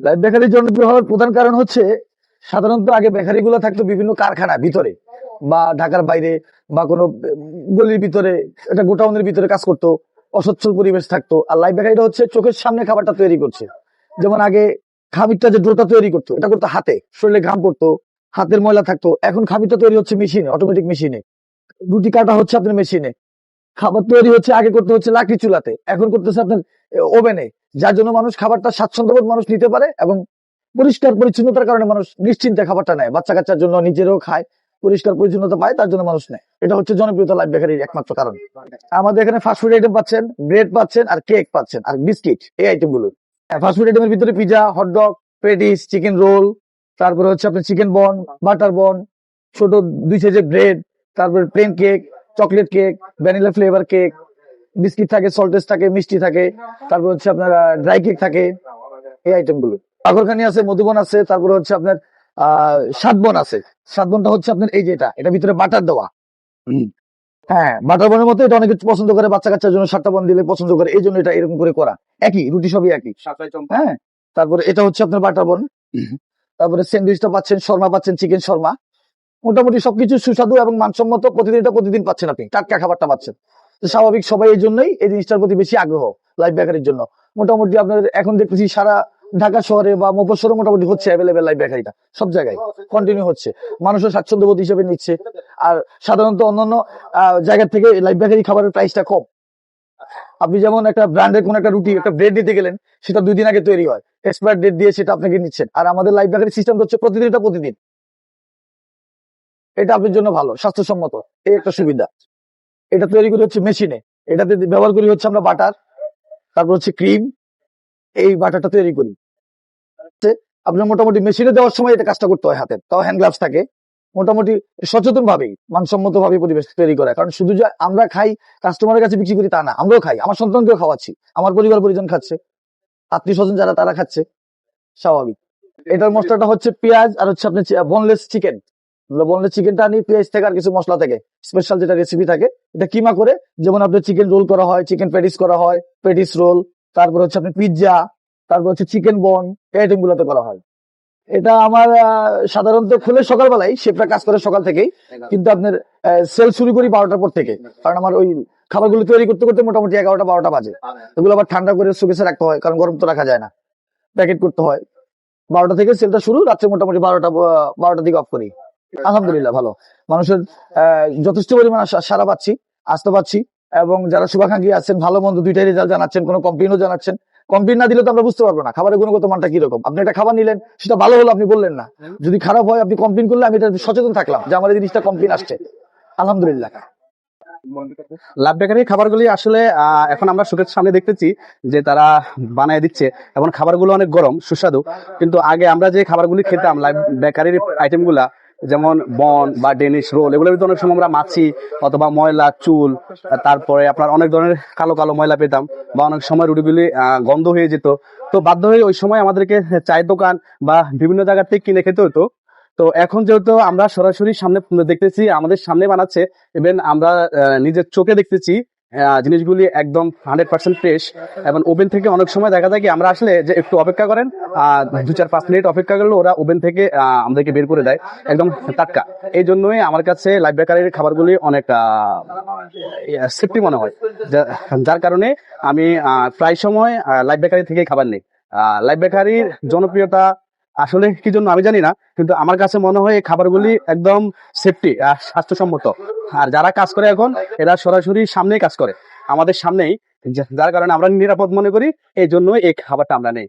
Life বেকারির জনপ্রিয় হওয়ার প্রধান কারণ হচ্ছে সাধারণত আগে বেকারি গুলো থাকতো বিভিন্ন কারখানা ভিতরে বা ঢাকার বাইরে বা কোনো গলির ভিতরে, একটা গোটাউনের ভিতরে কাজ করতো অসচ্ছল পরিবেশ থাকতো। আর লাইফ বেকারিটা হচ্ছে চোখের সামনে খাবারটা তৈরি করছে। যেমন আগে খামিরটা যে ডোটা তৈরি করতো, এটা করতো হাতে, শরীরে ঘাম পড়তো, হাতের ময়লা থাকতো। এখন খামিরটা তৈরি হচ্ছে মেশিনে অটোমেটিক মেশিনে। রুটি কাটা হচ্ছে আপনার মেশিনে। খাবার তৈরি হচ্ছে, আগে করতে হচ্ছে লাকড়ি চুলাতে। এখন করতেছে আপনার ওভেনে। যার জন্য মানুষ খাবারটা স্বাচ্ছন্দ্যবোধ মানুষ নিতে পারে এবং পরিষ্কার পরিচ্ছন্নতার কারণে মানুষ নিশ্চিন্তে খাবারটা নেয়। বাচ্চা কাচ্চার জন্য নিজেরও খায়, পরিষ্কার পরিচ্ছন্নতা পায়, তার জন্য মানুষ নেয়। এটা হচ্ছে জনপ্রিয়তা লাইফ বেকারির একমাত্র কারণ। আমাদের এখানে ফাস্টফুড আইটেম পাচ্ছেন ব্রেড পাচ্ছেন আর কেক পাচ্ছেন আর বিস্কিট এই আইটেমগুলো। ফাস্টফুড আইটেমের ভিতরে pizza hot dog patties chicken roll তারপরে হচ্ছে আপনার চিকেন বন বাটার বন ছোট দুই সাইজের ব্রেড তারপরে plain cake chocolate cake vanilla flavour cake biscuit থাকে সল্টেস থাকে মিষ্টি থাকে তারপর হচ্ছে আপনার ড্রাই কেক থাকে এই আইটেমগুলো। পাগরখানি আছে মধুবন আছে তারপরে হচ্ছে আপনার আহ সাতবন আছে। সাতবনটা হচ্ছে আপনার এই যেটা এটা ভিতরে বাটার দেওয়া। হ্যাঁ বাটার বনের মতো এটা অনেকে পছন্দ করে বাচ্চা কাচ্চার জন্য সাতটা বন দিলে পছন্দ করে এই জন্য এটা এরকম করে করা। একই রুটি সবই একই। হ্যাঁ তারপরে এটা হচ্ছে আপনার বাটার বন। তারপরে স্যান্ডউইচটা পাচ্ছেন শর্মা পাচ্ছেন চিকেন শর্মা। মোটামুটি সবকিছু সুস্বাদু এবং মানসম্মত প্রতিদিন এটা প্রতিদিন পাচ্ছেন আপনি, টাটকা খাবারটা পাচ্ছেন। স্বাভাবিক সবাই এই জন্যই এই জিনিসটার প্রতি বেশি আগ্রহ লাইফ বেকারির জন্য। মোটামুটি আপনার এখন দেখতেছি সারা ঢাকা শহরে বা মফস্বরে মোটামুটি হচ্ছে অ্যাভেলেবেল লাইফ বেকারিটা সব জায়গায় কন্টিনিউ হচ্ছে। মানুষের স্বাচ্ছন্দ্যবোধ হিসেবে নিচ্ছে। আর সাধারণত অন্যান্য জায়গা থেকে লাইফ বেকারি খাবারের প্রাইসটা কম। আপনি যেমন একটা ব্র্যান্ডের কোন একটা রুটি, একটা ব্রেড নিতে গেলেন, সেটা দুই দিন আগে তৈরি হয়। এক্সপায়ার ডেট দিয়ে সেটা আপনাকে নিচ্ছেন। আর আমাদের লাইফ বেকারি সিস্টেম হচ্ছে প্রতিদিনটা প্রতিদিন। এটা আপনার জন্য ভালো, স্বাস্থ্যসম্মত। এই একটা সুবিধা। এটা তৈরি করি হচ্ছে মেশিনে। এটাতে ব্যবহার করি হচ্ছে আমরা বাটার, তারপর হচ্ছে ক্রিম, এই বাটারটা তৈরি করি। আপনার মোটামুটি মেশিনে দেওয়ার সময় এটা কাজটা করতে হয় হাতে। তাও হ্যান্ড গ্লাভস থাকে। মোটামুটি সচেতন ভাবেই মানসম্মত ভাবে পরিবেশ তৈরি করা। কারণ শুধু যে আমরা খাই কাস্টমারের কাছে বিক্রি করি তা না, আমরাও খাই। আমার সন্তানকেও খাওয়াচ্ছি। আমার পরিবার পরিজন খাচ্ছে। আত্মীয় স্বজন যারা, তারা খাচ্ছে। স্বাভাবিক। এটার মশলাটা হচ্ছে পেঁয়াজ আর হচ্ছে আপনার বোনলেস চিকেন বোনলেস চিকেনটা আনি পেঁয়াজ থেকে আর কিছু মশলা থেকে স্পেশাল যেটা রেসিপি থাকে এটা কিমা করে? যেমন আপনার চিকেন রোল করা হয় চিকেন প্যাটিস করা হয় প্যাটিস রোল তারপর হচ্ছে আপনার পিৎজা তারপর হচ্ছে চিকেন বন এই আইটেম গুলোতে করা হয়। এটা আমার সাধারণত খুলে সকালবেলায় শেফরা কাজ করে সকাল থেকেই কিন্তু আপনার সেল শুরু করি বারোটার পর থেকে কারণ আমার ওই খাবারগুলো তৈরি করতে করতে মোটামুটি এগারোটা বারোটা বাজে। এগুলো আবার ঠান্ডা করে সুকেসে রাখতে হয় কারণ গরম তো রাখা যায় না। প্যাকেট করতে হয়। বারোটা থেকে সেলটা শুরু রাত্রে মোটামুটি বারোটা বারোটার দিকে অফ করি। আলহামদুলিল্লাহ, ভালো। মানুষের যথেষ্ট পরিমাণ সারা পাচ্ছি আসতে পাচ্ছি, এবং যারা শুভাকাঙ্ক্ষী আছেন, ভালো মন্দ দুইটাই রেজাল্ট জানাচ্ছেন, কোনো কমপ্লেনও জানাচ্ছেন। কমপ্লেন না দিলে তো আমরা বুঝতে পারব না, খাবারের গুণগত মানটা কীরকম? আপনি একটা খাবার নিলেন, সেটা ভালো হলো আপনি বললেন না। যদি খারাপ হয়, আপনি কমপ্লেন করলে আমি এটা সচেতন থাকলাম যে আমার জিনিসটা কমপ্লেন আসছে। আলহামদুলিল্লাহ। লাভ বেকারি খাবারগুলি আসলে এখন আমরা চোখের সামনে দেখতেছি যে তারা বানায় দিচ্ছে, এবং খাবারগুলো অনেক গরম, সুস্বাদু। কিন্তু আগে আমরা যে খাবারগুলি খেতাম, লাইভ বেকারির আইটেমগুলা যেমন বন বা ডেনিশ রোল, এগুলোর ভিতরে অনেক সময় আমরা মাছি অথবা ময়লা, চুল, তারপরে আপনার অনেক ধরনের কালো কালো ময়লা পেতাম বা অনেক সময় রুটিগুলি গন্ধ হয়ে যেত। তো বাধ্য হয়ে ওই সময় আমাদেরকে চায়ের দোকান বা বিভিন্ন জায়গা থেকে কিনে খেতে হতো। তো এখন যেহেতু আমরা সরাসরি সামনে দেখতেছি, আমাদের সামনে বানাচ্ছে ইভেন আমরা নিজের চোখে দেখতেছি জিনিসগুলি একদম হান্ড্রেড পার্সেন্ট ফ্রেশ এবং ওভেন থেকে অনেক সময় দেখা যায় কি আমরা আসলে যে একটু অপেক্ষা করেন দু চার পাঁচ মিনিট অপেক্ষা করলে ওরা ওভেন থেকে আমাদেরকে বের করে দেয়, একদম টাটকা। এই জন্যই আমার কাছে লাইফ বেকারির খাবারগুলি অনেক সেফটি মনে হয়। যার কারণে আমি প্রায় সময় লাইফ বেকারি থেকে খাবার নিই। লাইফ বেকারির জনপ্রিয়তা আসলে কি জন্য আমি জানি না, কিন্তু আমার কাছে মনে হয় এই খাবারগুলি একদম সেফটি আর স্বাস্থ্যসম্মত। আর যারা কাজ করে এখন, এরা সরাসরি সামনেই কাজ করে। আমাদের সামনেই, যার কারণে আমরা নিরাপদ মনে করি, এই জন্য এই খাবারটা আমরা নেই।